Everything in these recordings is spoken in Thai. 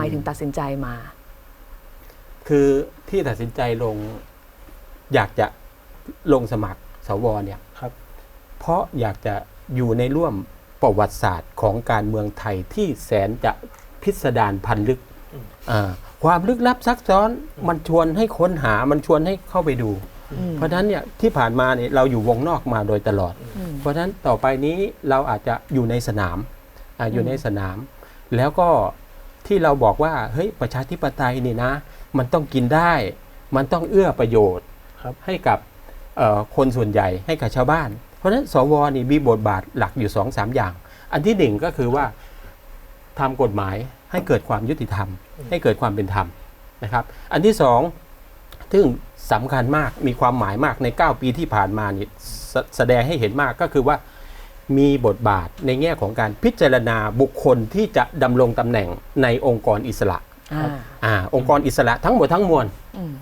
มถึงตัดสินใจมา คือที่ตัดสินใจลงอยากจะลงสมัครสวเนี่ยครับ เพราะอยากจะอยู่ในร่วมประวัติศาสตร์ของการเมืองไทยที่แสนจะพิสดารพันลึกอ่าความลึกลับซับซ้อนมันชวนให้ค้นหามันชวนให้เข้าไปดูอืมเพราะฉะนั้นเนี่ยที่ผ่านมาเนี่ยเราอยู่วงนอกมาโดยตลอดอืมเพราะฉะนั้นต่อไปนี้เราอาจจะอยู่ในสนามอาอยู่ในสนาม แล้วก็ ที่เราบอกว่าเฮ้ยประชาธิปไตยนี่นะ มันต้องกินได้ มันต้องเอื้อประโยชน์ครับให้กับเอ่อคนส่วนใหญ่ให้กับชาวบ้าน เพราะฉะนั้นสวนี่มีบทบาทหลักอยู่สองสามอย่าง อันที่หนึ่งก็คือว่าทำกฎหมายให้เกิดความยุติธรรม ให้เกิดความเป็นธรรมนะครับ อันที่สองซึ่งสำคัญมากมีความหมายมากใน 9 ปีที่ผ่านมานี่แสแสดงให้เห็นมากก็คือว่า มีบทบาทในแง่ของการพิจารณาบุคคลที่จะดำรงตำแหน่งในองค์กรอิสระอ่าอ่าองค์กรอิสระทั้งหมดทั้งมวลอืม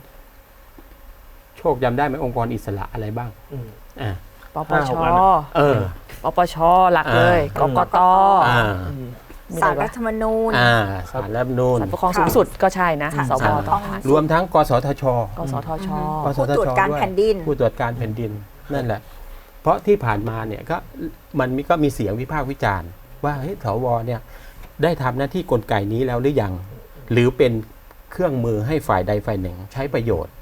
โชคจำได้ไหมองค์กรอิสระอะไรบ้างอืม อ่าปปห้าชหกอันอะเออ ปปชหลักเลยอ่ากกตอ่ามีสารอะไรรัวะฐธรรมนูญ อ่าสารรัฐธรรมนูญศาลปกครองสูงสุดก็ใช่นะค่ะสวศาลปกครต้อองงผ่านรวมทั้งกสทช กสทช กสผู้ทตรวจชการด้วยแผ่นดิน ผู้ตรวจการแผ่นดินนั่นแหละ เพราะที่ผ่านมาเนี่ยก็มันมีก็มีเสียงวิพากษ์วิจารณ์ ว่าเฮ้ยสวเนี่ยได้ทำหน้าที่กลไกนี้แล้วหรือยัง หรือเป็นเครื่องมือให้ฝ่ายใดฝ่ายหนึ่งใช้ประโยชน์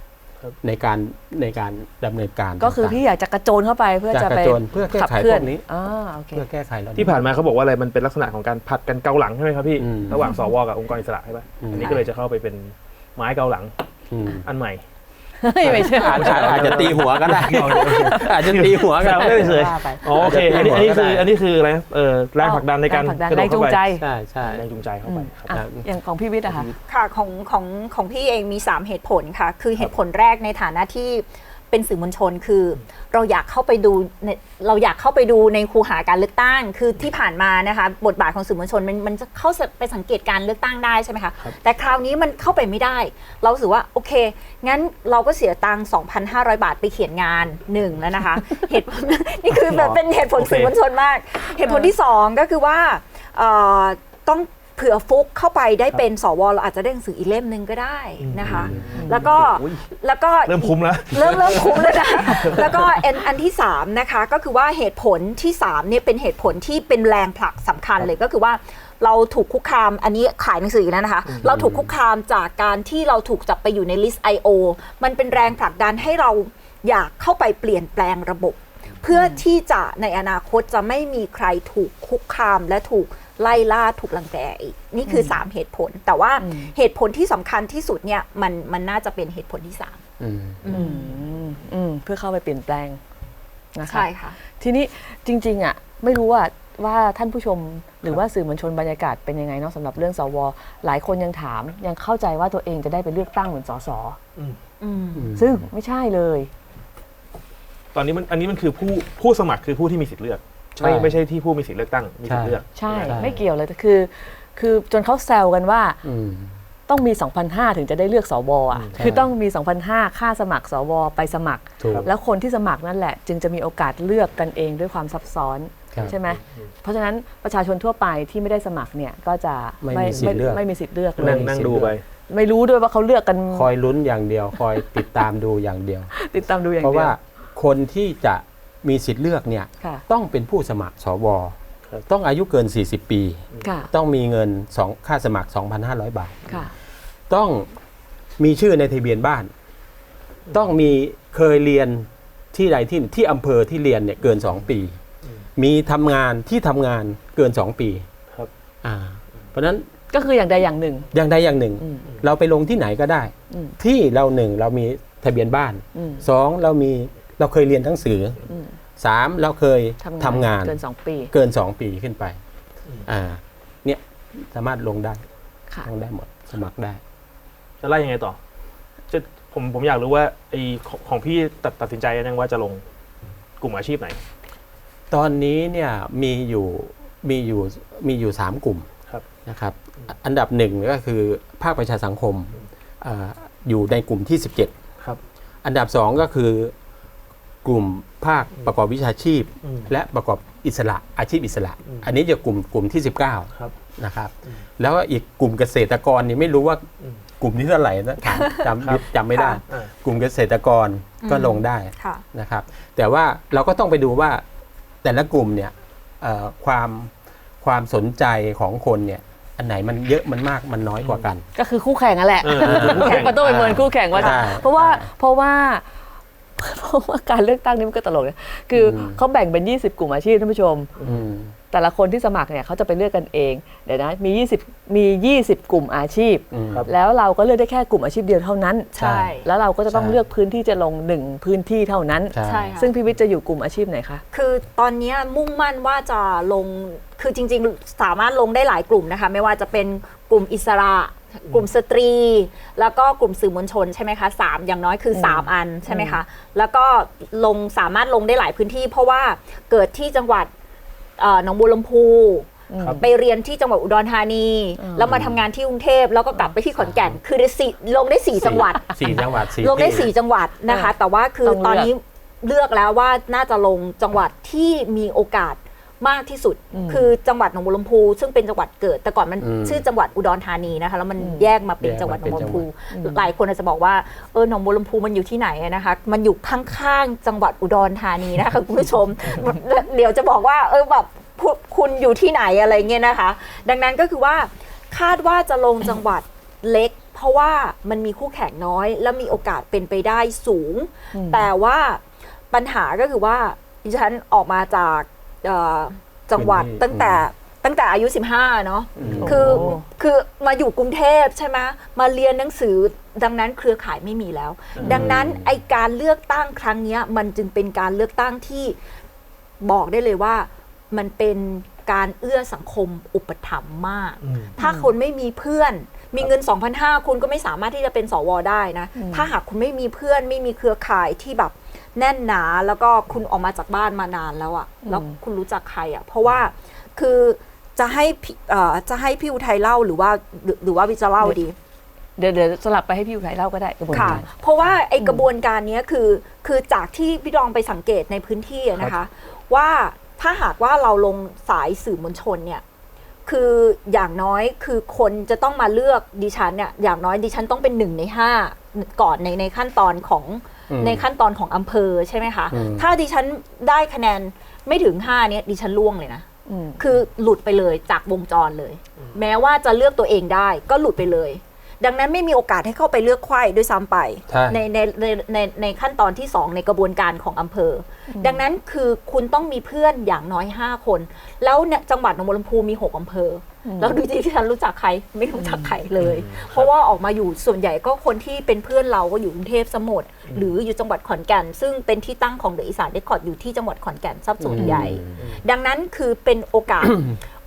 ครับในการในการดำเนินการ ก็คือต่างๆพี่อยากจะกระโจนเข้าไปเพื่ออยากจะกระไปโจนเพื่อแก้ไขขับเคลื่อนพวกนี้อ่าโอเคเพื่อแก้ไขแล้วที่ผ่านมาเขาบอกว่าอะไรมันเป็นลักษณะของการผัดกันเกาหลังใช่ไหมครับพี่อืมระหว่างสวกับองค์กรอิสระใช่ไหมอืมอันนี้ก็เลยจะเข้าไปเป็นไม้เกาหลังอืมอันใหม่ ไม่ใช่อาจจะอาจจะตีหัวก็ได้อาจจะตีหัวก็ได้ไม่เฉยว่าไปอ๋อโอเคอันนี้อันนี้คืออันนี้คืออะไรนะเออแรงผลักดันในการแรงผลักดันกระโดแรดงจูเข้างไปใจใช่ใช่แรงจูงใจเข้าไปครับอะอย่างของพี่วิทย์อะค่ะค่ะของของของพี่เองมี 3 เหตุผลค่ะ คือเหตุผลแรกในฐานะที่ เป็นสื่อมวลชนคือ เราอยากเข้าไปดูในเราอยากเข้าไปดูในคูหาการเลือกตั้ง คือที่ผ่านมานะคะบทบาทของสื่อมวลชนมันมันจะเข้าไปสังเกตการเลือกตั้งได้ใช่ไหมคะแต่คราวนี้มันเข้าไปไม่ได้ เรารู้สึกว่าโอเค งั้นเราก็เสียตังค์2,500 บาทไปเขียนงานหนึ่งแล้วนะคะ เหตุผลนี่คือแบบเป็นเหตุผลโอเคสื่อมวลชนมาก เหตุผลที่สองก็คือว่าเอ่อต้อง เผื่อฟุกเข้าไปได้เป็นสวเราอาจจะได้หนังสืออีกเล่มหนึ่งก็ได้นะคะ แล้วก็อุ๊ยแล้วก็เริ่มคุ้มแล้วเริ่มเริ่มคุ้มแล้วนะแล้วก็อันอันที่3นะคะก็คือว่าเหตุผลที่3เนี่ยเป็นเหตุผลที่เป็นแรงผลักสำคัญเลยก็คือว่าเราถูกคุกคาม อันนี้ขายหนังสืออีกแล้วนะคะ เราถูกคุกคามจากการที่เราถูกจับไปอยู่ในลิสต์ I.O. มันเป็นแรงผลักดันให้เราอยากเข้าไปเปลี่ยนแปลงระบบเพื่อที่จะในอนาคตจะไม่มีใครถูกคุกคามและถูกไล่ล่าถูกลังแกอีกนี่คืออสามเหตุผล แต่ว่าอืมเหตุผลที่สำคัญที่สุดเนี่ยมันมันน่าจะเป็นเหตุผลที่สามอืมอืมอืมเพื่อเข้าไปเปลี่ยนแปลงนะคะใช่ค่ะทีนี้จริง ๆ อะ ไม่รู้ว่าว่าท่านผู้ชมหรือว่าสื่อมวลชนบรรยากาศเป็นยังไงเนาะสำหรับเรื่องสว หลายคนยังถามยังเข้าใจว่าตัวเองจะได้ไปเลือกตั้งเหมือนสสอืมซึ่งไม่ใช่เลย ตอนนี้มันอันนี้มันคือผู้ผู้สมัครคือผู้ที่มีสิทธิ์เลือกใช่ ไม่ไม่ใช่ที่ผู้มีสิทธิ์เลือกตั้งมีสิทธิ์เลือกใช่ ใช่ ไม่เกี่ยวเลยแต่คือ คือจนเขาแซวกันว่าอืม ต้องมี 2,500 ถึงจะได้เลือกสวอะอืมใช่ คือต้องมี 2,500 ค่าสมัครสวไปสมัคร ถูก แล้วคนที่สมัครนั่นแหละ จึงจะมีโอกาสเลือกกันเองด้วยความซับซ้อน ครับ ใช่ไหมเพราะฉะนั้นประชาชนทั่วไปที่ไม่ได้สมัครเนี่ยก็จะไม่มีสิทธิ์เลือก ไม่มีสิทธิ์เลือกเลนั่งยนั่งดูไป ไม่รู้ด้วยว่าเขาเลือกกันคอยลุ้นอย่างเดียว คอยติดตามดูอย่างเดียว ติดตามดูอย่างเพราะเดียวว่า คนที่จะมีสิทธิ์เลือกเนี่ยค่ะต้องเป็นผู้สมัครสวครับ ต้องอายุเกิน 40 ปี ค่ะต้องมีเงินสองค่าสมัคร 2,500 บาท ค่ะต้องมีชื่อในทะเบียนบ้าน ต้องมีเคยเรียนที่ใดที่หนึ่งที่อำเภอที่เรียนเนี่ยเกิน 2 ปี มีทำงานที่ทำงานเกิน 2 ปีครับ อ่าเพราะฉะนั้นก็คืออย่างใดอย่างหนึ่ง อย่างใดอย่างหนึ่ง อืม เราไปลงที่ไหนก็ได้ อืมที่เราหนึ่งเรามีทะเบียนบ้านอืม สองเรามี เราเคยเรียนหนังสืออมสามเราเคยทำงานเกินสองปี เกินสองปีขึ้นไปอ่าเนี่ยสามารถลงได้ค่ะลงได้หมดสมัครได้จะไล่ยังไงต่อจะผมผมอยากรู้ว่าไอของของพี่ตัดตัดสินใจยังว่าจะลงกลุ่มอาชีพไหน ตอนนี้เนี่ยมีอยู่มีอยู่มีอยู่สามกลุ่มครับนะครับ อันดับหนึ่งก็คือภาคประชาสังคมเอออยู่ในกลุ่มที่ 17 ครับ อันดับสองก็คือ กลุ่มภาคประกอบวิชาชีพอืมและประกอบอิสระอาชีพอิสระอืมอันนี้จะกลุ่มกลุ่มที่ครับ19นะครับ แล้วก็อีกกลุ่มเกษตรกรนี่ไม่รู้ว่าอืมกลุ่มที่เท่าไหร่นะถามครับจำจำไม่ได้ค่ะอ่ากลุ่มเกษตรกรก็อืมลงได้ค่ะนะครับ แต่ว่าเราก็ต้องไปดูว่าแต่ละกลุ่มเนี่ยเอ่อความความสนใจของคนเนี่ยอันไหนมันเยอะมันมากมันน้อยกว่ากัน ก็คือคู่แข่งนั่นแหละเออเออคู่แข่งมันต้องไปเมินคู่แข่งว่าใช่เพราะว่าเพราะว่า เพราะว่าการเลือกตั้งนี่มันก็ตลกนะคืออมเขาแบ่งเป็น 20 กลุ่มอาชีพท่านผู้ชมอืมแต่ละคนที่สมัครเนี่ยเขาจะไปเลือกกันเอง เดี๋ยวนะมี 20 มี 20 กลุ่มอาชีพอืมครับแล้วเราก็เลือกได้แค่กลุ่มอาชีพเดียวเท่านั้น ใช่ แล้วเราก็จะต้องใช่เลือกพื้นที่จะลงหนึ่งพื้นที่เท่านั้น ใช่ใช่ค่ะซึ่งพี่วิทย์จะอยู่กลุ่มอาชีพไหนคะ คือตอนเนี้ยมุ่งมั่นว่าจะลง คือจริง ๆ สามารถลงได้หลายกลุ่มนะคะ ไม่ว่าจะเป็นกลุ่มอิสระ กลุ่มสตรี แล้วก็กลุ่มสื่อมวลชนใช่ไหมคะสามอย่างน้อยคืออืม3อันใช่ไหมคะแล้วก็ลงสามารถลงได้หลายพื้นที่ เพราะว่าเกิดที่จังหวัดเอ่อหนองบัวลำพูครับไปเรียนที่จังหวัดอุดรธานีอืมแล้วมาทำงานที่กรุงเทพแล้วก็กลับไปที่ขอนแก่น คือได้สี่ลงได้สี่จังหวัดสี่จังหวัดสี่ลงได้ที่สี่จังหวัดนะคะเออแต่ว่าคือต้องเลือกตอนนี้เลือกแล้วว่าน่าจะลงจังหวัดที่มีโอกาส มากที่สุดอืมคือจังหวัดหนองบัวลำพูซึ่งเป็นจังหวัดเกิด แต่ก่อนมันอืมชื่อจังหวัดอุดรธานีนะคะแล้วมันอืมแยกมาเป็นแยกมาจังหวัดหนองบัวลำพูเป็นจังหวัดหลายคนอาจจะบอกว่าเออหนองบัวลำพูมันอยู่ที่ไหนอะนะคะ มันอยู่ข้างๆจังหวัดอุดรธานีนะคะคุณผู้ชม เดี๋ยวจะบอกว่า เออแบบพูคุณอยู่ที่ไหนอะไรเงี้ยนะคะ ดังนั้นก็คือว่าคาดว่าจะลงจังหวัดเล็ก เพราะว่ามันมีคู่แข่งน้อย และมีโอกาสเป็นไปได้สูงอืมแต่ว่าปัญหาก็คือว่าดิฉันออกมาจาก เอ่อจังหวัดพื้นที่ ตั้งแต่ตั้งแต่อายุ 15 เนาะอืมคือโอ้ คือมาอยู่กรุงเทพใช่ไหมมาเรียนหนังสือดังนั้นเครือข่ายไม่มีแล้ว ดังนั้นไอการเลือกตั้งครั้งเนี้ยมันจึงเป็นการเลือกตั้งที่บอกได้เลยว่ามันเป็นการเอื้อสังคมอุปถัมภ์มาก อืม ถ้าคนไม่มีเพื่อน มีเงิน 2,500 คุณก็ไม่สามารถที่จะเป็นสวได้นะอืมถ้าหากคุณไม่มีเพื่อนไม่มีเครือข่ายที่แบบ แน่นหนาแล้วก็คุณออกมาจากบ้านมานานแล้วอะแล้วคุณรู้จักใครอะเพราะว่าคือจะให้พี่เอ่อจะให้พี่อุทัยเล่าหรือว่าหรือหรือว่าวิจะเล่าดีเดี๋ยวเดี๋ยวสลับไปให้พี่อุทัยเล่าก็ได้กระบวนค่ะการเพราะว่าไอกระบวนการเนี้ยคือคือจากที่พี่ดองไปสังเกตในพื้นที่อะนะคะ ว่าถ้าหากว่าเราลงสายสื่อมวลชนเนี่ย คืออย่างน้อยคือคนจะต้องมาเลือกดิฉันเนี่ยอย่างน้อยดิฉันต้องเป็นหนึ่งในห้าก่อนในในขั้นตอนของอืมในขั้นตอนของอำเภอใช่ไหมคะอืมถ้าดิฉันได้คะแนนไม่ถึงห้าเนี่ยดิฉันล่วงเลยนะอืมคือหลุดไปเลยจากวงจรเลย แม้ว่าจะเลือกตัวเองได้ก็หลุดไปเลย ดังนั้นไม่มีโอกาสให้เข้าไปเลือกไข้ด้วยซ้ำไปใช่ ในในในในในขั้นตอนที่ 2 ในกระบวนการของอำเภออดังนั้นคือคุณต้องมีเพื่อนอย่างน้อย 5 คน แล้วเนี่ยจังหวัดหนองบัวลำพูมี 6อำเภออแล้วดูที่ฉันรู้จักใครไม่รู้จักใครเลย เพราะว่าออกมาอยู่ส่วนใหญ่ก็คนที่เป็นเพื่อนเราก็อยู่กรุงเทพสมดหรืออยู่จังหวัดขอนแก่น ซึ่งเป็นที่ตั้งของเดอะอีสานเรคคอร์ดอยู่ที่จังหวัดขอนแก่นซับส่วนใหญ่ ดังนั้นคือเป็นโอกาส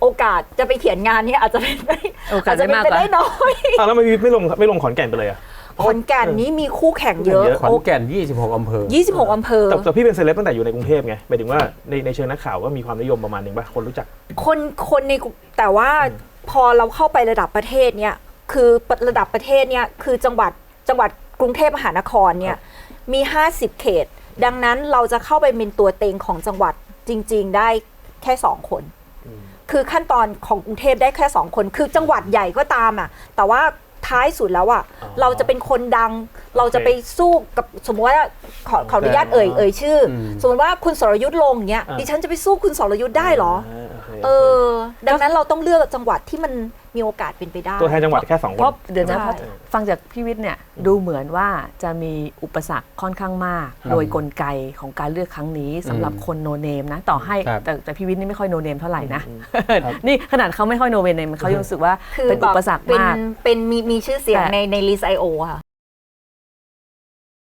โอกาสจะไปเขียนงานเนี้อาจจะเป็นไปโอกาสจจะเป็นได้มากไปกว่าได้น้อยอ้าวแล้วทำไมไม่ลงไม่ลงขอนแก่นไปเลยอะขอนแก่นนี้มีคู่แข่งเยอะเยอะ ขอนแก่น 26 อำเภอ 26 อำเภอ แต่แต่พี่เป็นเซเลบตั้งแต่อยู่ในกรุงเทพไงหมายถึงว่าในในเชิงนักข่าวก็มีความนิยมประมาณหนึ่งป่ะคนรู้จัก คนคนในกรุแต่ว่าพอเราเข้าไประดับประเทศเนี่ยคือระดับประเทศเนี่ยคือจังหวัดจังหวัดกรุงเทพมหานครเนี่ยมี 50 เขต ดังนั้นเราจะเข้าไปเป็นตัวเต็งของจังหวัดจริง ๆ ได้แค่ 2 คน คือขั้นตอนของกรุงเทพได้แค่2คน คือจังหวัดใหญ่ก็ตามอะ แต่ว่าท้ายสุดแล้วอะอ๋อเราจะเป็นคนดัง เราจะไปสู้กับสมมติว่าขอขออนุญาตเอ่ยอ๋อเอ่ยชื่ออมสมมติว่าคุณสรยุทธ์ลงเนี้ยอ่าดิฉันจะไปสู้คุณสรยุทธ์ได้เหรอาโอเคเออ ดังนั้นเราต้องเลือกจังหวัดที่มันมีโอกาสเป็นไปได้ ตัวแทนจังหวัดแค่สองคเพนราะเดี๋ยวนะใช่เพราะฟังจากพี่วิทย์เนี่ยดูเหมือนว่าจะมีอุปสรรคค่อนข้างมาก โดยกลไกของการเลือกครั้งนี้สำหรับคนโนเนมนะต่อให้ครับแต่แต่พี่วิทย์นี่ไม่ค่อยโนเนมเท่าไหร่นะอืมนี่ขนาดเขาไม่ค่อยโนเนมเขายังรู้สึกว่าคือเป็นแบอุบปสรรคเป็นมากเป็นมีมีชื่อเสียงแต่ในในลิสไอโอค่ะ